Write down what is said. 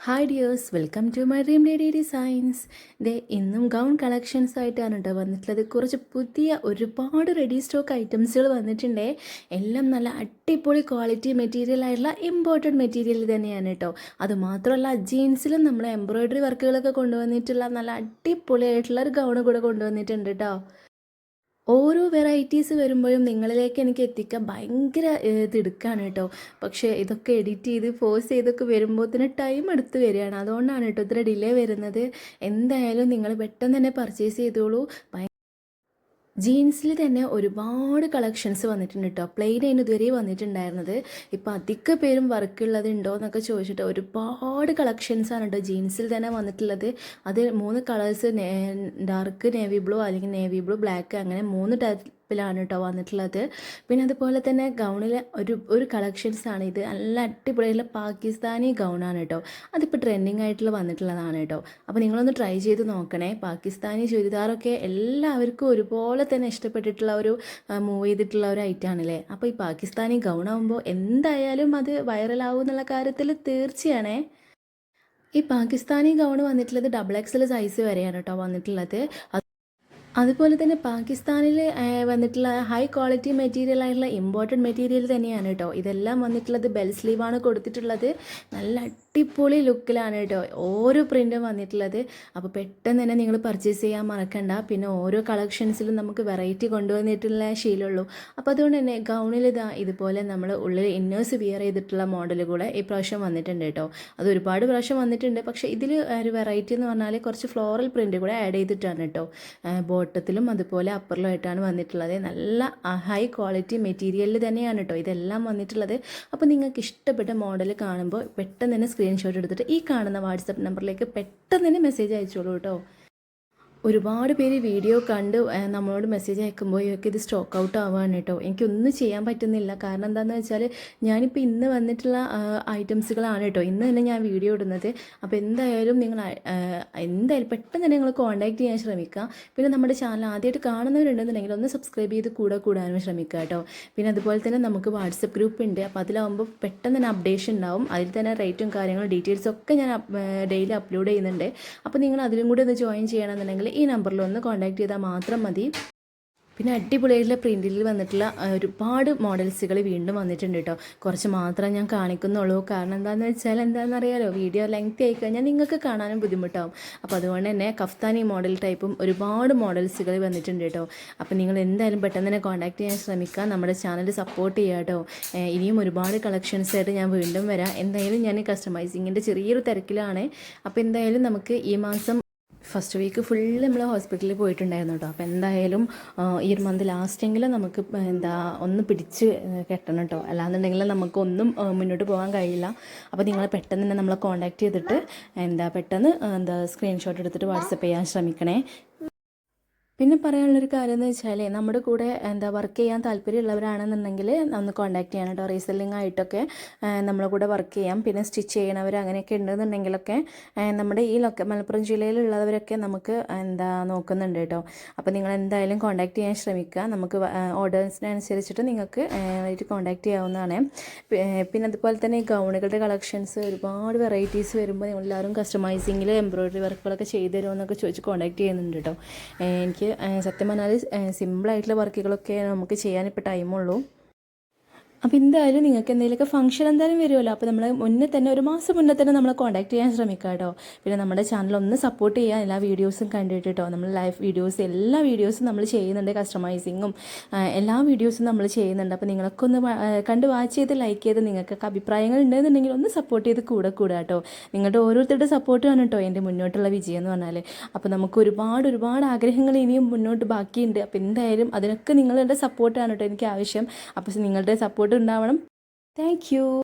Hi dears welcome to my dream lady designs ദേ ഇന്നും gown collections ആയിട്ടാണ് കേട്ടോ വന്നിട്ടുള്ളത്. കുറച്ച് പുതിയ ഒരുപാട് റെഡി സ്റ്റോക്ക് ഐറ്റംസുകൾ വന്നിട്ടുണ്ടേ. എല്ലാം നല്ല അടിപൊളി ക്വാളിറ്റി മെറ്റീരിയൽ ആയിട്ടുള്ള ഇമ്പോർട്ടന്റ് മെറ്റീരിയൽ തന്നെയാണ് കേട്ടോ അതുമാത്രമല്ല ജീൻസിലും നമ്മൾ എംബ്രോയ്ഡറി വർക്കുകളൊക്കെ കൊണ്ടുവന്നിട്ടുള്ള നല്ല അടിപൊളിയായിട്ടുള്ള ഒരു ഗൗൺ കൂടെ കൊണ്ടുവന്നിട്ടുണ്ട് കേട്ടോ ഓരോ വെറൈറ്റീസ് വരുമ്പോഴും നിങ്ങളിലേക്ക് എനിക്ക് എത്തിക്കാൻ ഭയങ്കര തിടുക്കാണ് കേട്ടോ. പക്ഷേ ഇതൊക്കെ എഡിറ്റ് ചെയ്ത് ഫോഴ്സ് ചെയ്തൊക്കെ വരുമ്പോൾ തന്നെ ടൈം എടുത്ത് വരികയാണ്. അതുകൊണ്ടാണ് കേട്ടോ ഇത്ര ഡിലേ വരുന്നത്. എന്തായാലും നിങ്ങൾ പെട്ടെന്ന് തന്നെ പർച്ചേസ് ചെയ്തോളൂ. ജീൻസിൽ തന്നെ ഒരുപാട് കളക്ഷൻസ് വന്നിട്ടുണ്ട് കേട്ടോ പ്ലെയിൻ അതിന് ഇതുവരെ വന്നിട്ടുണ്ടായിരുന്നത്. ഇപ്പോൾ അധിക പേരും വർക്കുള്ളത് ഉണ്ടോ എന്നൊക്കെ ചോദിച്ചിട്ട് ഒരുപാട് കളക്ഷൻസ് ആണ് കേട്ടോ ജീൻസിൽ തന്നെ വന്നിട്ടുള്ളത്. അത് മൂന്ന് കളേഴ്സ് ഡാർക്ക് നേവി ബ്ലൂ അല്ലെങ്കിൽ നേവി ബ്ലൂ ബ്ലാക്ക് അങ്ങനെ മൂന്ന് ടൈപ്പിലാണ് കേട്ടോ വന്നിട്ടുള്ളത്. പിന്നെ അതുപോലെ തന്നെ ഗൗണിലെ ഒരു ഒരു കളക്ഷൻസ് ആണ് ഇത്. നല്ല അടിപൊളിയുള്ള പാകിസ്ഥാനി ഗൗണാണ് കേട്ടോ അതിപ്പോൾ ട്രെൻഡിങ് ആയിട്ടുള്ള വന്നിട്ടുള്ളതാണ് കേട്ടോ അപ്പോൾ നിങ്ങളൊന്ന് ട്രൈ ചെയ്ത് നോക്കണേ. പാകിസ്ഥാനി ചുരിദാറൊക്കെ എല്ലാവർക്കും ഒരുപോലെ തന്നെ ഇഷ്ടപ്പെട്ടിട്ടുള്ള ഒരു മൂവ് ചെയ്തിട്ടുള്ള ഒരു ഐറ്റാണല്ലേ അപ്പോൾ ഈ പാകിസ്ഥാനി ഗൗണാകുമ്പോൾ എന്തായാലും അത് വൈറലാവും എന്നുള്ള കാര്യത്തിൽ തീർച്ചയാണേ. ഈ പാകിസ്ഥാനി ഗൗൺ വന്നിട്ടുള്ളത് ഡബിൾ എക്സൽ സൈസ് വരെയാണ് കേട്ടോ വന്നിട്ടുള്ളത്. അതുപോലെ തന്നെ പാകിസ്ഥാനിൽ വന്നിട്ടുള്ള ഹൈ ക്വാളിറ്റി മെറ്റീരിയൽ ആയിട്ടുള്ള ഇമ്പോർട്ടന്റ് മെറ്റീരിയൽ തന്നെയാണ് കേട്ടോ ഇതെല്ലാം വന്നിട്ടുള്ളത് ബെൽ സ്ലീവാണ് കൊടുത്തിട്ടുള്ളത്. നല്ല അടിപൊളി ലുക്കിലാണ് കേട്ടോ. ഓരോ പ്രിന്റും വന്നിട്ടുള്ളത്. അപ്പോൾ പെട്ടെന്ന് തന്നെ നിങ്ങൾ പർച്ചേസ് ചെയ്യാൻ മറക്കണ്ട. പിന്നെ ഓരോ കളക്ഷൻസിലും നമുക്ക് വെറൈറ്റി കൊണ്ടുവന്നിട്ടുള്ള ശീലമുള്ളൂ. അപ്പോൾ അതുകൊണ്ട് തന്നെ ഗൗണിൽ ഇതാ ഇതുപോലെ നമ്മൾ ഉള്ളിൽ ഇന്നേഴ്സ് വിയർ ചെയ്തിട്ടുള്ള മോഡൽ കൂടെ ഈ പ്രാവശ്യം വന്നിട്ടുണ്ട് കേട്ടോ. അത് ഒരുപാട് പ്രാവശ്യം വന്നിട്ടുണ്ട്. പക്ഷേ ഇതിൽ ഒരു വെറൈറ്റി എന്ന് പറഞ്ഞാൽ കുറച്ച് ഫ്ലോറൽ പ്രിന്റ് കൂടെ ആഡ് ചെയ്തിട്ടാണ് കേട്ടോ. ബോട്ടത്തിലും അതുപോലെ അപ്പറിലും ആയിട്ടാണ് വന്നിട്ടുള്ളത്. നല്ല ഹൈ ക്വാളിറ്റി മെറ്റീരിയലിൽ തന്നെയാണ് കേട്ടോ ഇതെല്ലാം വന്നിട്ടുള്ളത്. അപ്പോൾ നിങ്ങൾക്ക് ഇഷ്ടപ്പെട്ട മോഡൽ കാണുമ്പോൾ പെട്ടെന്ന് തന്നെ സ്ക്രീൻഷോട്ട് എടുത്തിട്ട് ഈ കാണുന്ന വാട്സപ്പ് നമ്പറിലേക്ക് പെട്ടെന്ന് തന്നെ മെസ്സേജ് അയച്ചോളൂ കേട്ടോ. ഒരുപാട് പേര് വീഡിയോ കണ്ട് നമ്മളോട് മെസ്സേജ് അയക്കുമ്പോഴൊക്കെ ഇത് സ്റ്റോക്ക് ഔട്ട് ആവുകയാണ് കേട്ടോ എനിക്കൊന്നും ചെയ്യാൻ പറ്റുന്നില്ല. കാരണം എന്താണെന്ന് വെച്ചാൽ ഞാനിപ്പോൾ ഇന്ന് വന്നിട്ടുള്ള ഐറ്റംസുകളാണ് കേട്ടോ ഇന്ന് തന്നെ ഞാൻ വീഡിയോ ഇടുന്നത്. അപ്പോൾ എന്തായാലും നിങ്ങൾ എന്തായാലും പെട്ടെന്ന് തന്നെ നിങ്ങൾ കോൺടാക്റ്റ് ചെയ്യാൻ ശ്രമിക്കുക പിന്നെ നമ്മുടെ ചാനൽ ആദ്യമായിട്ട് കാണുന്നവരുണ്ടെന്നുണ്ടെങ്കിൽ ഒന്ന് സബ്സ്ക്രൈബ് ചെയ്ത് കൂടെ കൂടാനും ശ്രമിക്കുക കേട്ടോ പിന്നെ അതുപോലെ തന്നെ നമുക്ക് വാട്സപ്പ് ഗ്രൂപ്പ് ഉണ്ട്. അപ്പോൾ അതിലാവുമ്പോൾ പെട്ടെന്ന് തന്നെ അപ്ഡേഷൻ ഉണ്ടാവും. അതിൽ തന്നെ റേറ്റും കാര്യങ്ങളും ഡീറ്റെയിൽസും ഒക്കെ ഞാൻ ഡെയിലി അപ്ലോഡ് ചെയ്യുന്നുണ്ട്. അപ്പോൾ നിങ്ങൾ അതിലും കൂടി ഒന്ന് ജോയിൻ ചെയ്യണമെന്നുണ്ടെങ്കിൽ ഈ നമ്പറിൽ ഒന്ന് കോൺടാക്ട് ചെയ്താൽ മാത്രം മതി. പിന്നെ അടിപൊളിയായിട്ടുള്ള പ്രിന്റിൽ വന്നിട്ടുള്ള ഒരുപാട് മോഡൽസുകൾ വീണ്ടും വന്നിട്ടുണ്ട് കേട്ടോ കുറച്ച് മാത്രം ഞാൻ കാണിക്കുന്നുള്ളൂ. കാരണം എന്താണെന്ന് വെച്ചാൽ എന്താണെന്ന് അറിയാലോ വീഡിയോ ലെങ്തി ആയി കഴിഞ്ഞാൽ നിങ്ങൾക്ക് കാണാനും ബുദ്ധിമുട്ടാവും. അപ്പോൾ അതുകൊണ്ട് തന്നെ കഫ്താനി മോഡൽ ടൈപ്പും ഒരുപാട് മോഡൽസുകൾ വന്നിട്ടുണ്ട് കേട്ടോ അപ്പോൾ നിങ്ങൾ എന്തായാലും പെട്ടെന്ന് തന്നെ കോൺടാക്ട് ചെയ്യാൻ ശ്രമിക്കുക. നമ്മുടെ ചാനൽ സപ്പോർട്ട് ചെയ്യുക കേട്ടോ ഇനിയും ഒരുപാട് കളക്ഷൻസ് ആയിട്ട് ഞാൻ വീണ്ടും വരാം. എന്തായാലും ഞാൻ കസ്റ്റമൈസിങ്ങിന്റെ ചെറിയൊരു തിരക്കിലാണ്. അപ്പോൾ എന്തായാലും നമുക്ക് ഈ മാസം ഫസ്റ്റ് വീക്ക് ഫുൾ നമ്മൾ ഹോസ്പിറ്റലിൽ പോയിട്ടുണ്ടായിരുന്നു കേട്ടോ അപ്പോൾ എന്തായാലും ഈ ഒരു മന്ത് ലാസ്റ്റെങ്കിലും നമുക്ക് എന്താ ഒന്ന് പിടിച്ച് കെട്ടണം കേട്ടോ അല്ലാന്നുണ്ടെങ്കിൽ നമുക്കൊന്നും മുന്നോട്ട് പോകാൻ കഴിയില്ല. അപ്പോൾ നിങ്ങൾ പെട്ടെന്ന് തന്നെ നമ്മളെ കോൺടാക്ട് ചെയ്തിട്ട് എന്താ പെട്ടെന്ന് എന്താ സ്ക്രീൻഷോട്ട് എടുത്തിട്ട് വാട്സപ്പ് ചെയ്യാൻ ശ്രമിക്കണേ. പിന്നെ പറയാനുള്ളൊരു കാര്യം എന്ന് വെച്ചാൽ നമ്മുടെ കൂടെ എന്താ വർക്ക് ചെയ്യാൻ താല്പര്യമുള്ളവരാണെന്നുണ്ടെങ്കിൽ ഒന്ന് കോൺടാക്ട് ചെയ്യണം കേട്ടോ റീസെല്ലിംഗ് ആയിട്ടൊക്കെ നമ്മളെ കൂടെ വർക്ക് ചെയ്യാം. പിന്നെ സ്റ്റിച്ച് ചെയ്യണവർ അങ്ങനെയൊക്കെ ഉണ്ടെന്നുണ്ടെങ്കിലൊക്കെ നമ്മുടെ ഈ ലൊക്കെ മലപ്പുറം ജില്ലയിലുള്ളവരൊക്കെ നമുക്ക് എന്താ നോക്കുന്നുണ്ട് കേട്ടോ അപ്പോൾ നിങ്ങൾ എന്തായാലും കോൺടാക്ട് ചെയ്യാൻ ശ്രമിക്കുക നമുക്ക് ഓർഡേഴ്സിനനുസരിച്ചിട്ട് നിങ്ങൾക്ക് ആയിട്ട് കോൺടാക്ട് ചെയ്യാവുന്നതാണ്. പിന്നെ അതുപോലെ തന്നെ ഗൗണുകളുടെ കളക്ഷൻസ് ഒരുപാട് വെറൈറ്റീസ് വരുമ്പോൾ നിങ്ങൾ എല്ലാവരും കസ്റ്റമൈസിങ്ങിൽ എംബ്രോയ്ഡറി വർക്കുകളൊക്കെ ചെയ്തു തരുമോ എന്നൊക്കെ ചോദിച്ച് കോൺടാക്ട് ചെയ്യുന്നുണ്ട് കേട്ടോ എനിക്ക് സത്യം പറഞ്ഞാൽ സിമ്പിളായിട്ടുള്ള വർക്കുകളൊക്കെ നമുക്ക് ചെയ്യാൻ ഇപ്പോൾ ടൈമുള്ളൂ അപ്പോൾ എന്തായാലും നിങ്ങൾക്ക് എന്തെങ്കിലുമൊക്കെ ഫംഗ്ഷൻ എന്തായാലും വരുമല്ലോ. അപ്പോൾ നമ്മൾ മുന്നേ തന്നെ ഒരു മാസം മുന്നേ തന്നെ നമ്മളെ കോൺടാക്ട് ചെയ്യാൻ ശ്രമിക്കുക കേട്ടോ. പിന്നെ നമ്മുടെ ചാനൽ ഒന്ന് സപ്പോർട്ട് ചെയ്യുക എല്ലാ വീഡിയോസും കണ്ടിട്ട് കേട്ടോ. നമ്മൾ ലൈവ് വീഡിയോസ് എല്ലാ വീഡിയോസും നമ്മൾ ചെയ്യുന്നുണ്ട് കസ്റ്റമൈസിങ്ങും എല്ലാ വീഡിയോസും നമ്മൾ ചെയ്യുന്നുണ്ട്. അപ്പോൾ നിങ്ങളൊക്കെ ഒന്ന് കണ്ട് വാച്ച് ചെയ്ത് ലൈക്ക് ചെയ്ത് നിങ്ങൾക്കൊക്കെ അഭിപ്രായങ്ങൾ ഉണ്ടെന്നുണ്ടെങ്കിൽ ഒന്ന് സപ്പോർട്ട് ചെയ്ത് കൂടെ കൂടെ കേട്ടോ. നിങ്ങളുടെ ഓരോരുത്തരുടെ സപ്പോർട്ടാണ് കേട്ടോ എന്റെ മുന്നോട്ടുള്ള വിജയം എന്ന് പറഞ്ഞാൽ അപ്പോൾ നമുക്ക് ഒരുപാട് ഒരുപാട് ആഗ്രഹങ്ങൾ ഇനിയും മുന്നോട്ട് ബാക്കിയുണ്ട്. അപ്പോൾ എന്തായാലും അതിനൊക്കെ നിങ്ങളുടെ സപ്പോർട്ടാണ് കേട്ടോ എനിക്ക് ആവശ്യം. അപ്പോൾ നിങ്ങളുടെ സപ്പോർട്ട് ഉണ്ടാവണം. താങ്ക്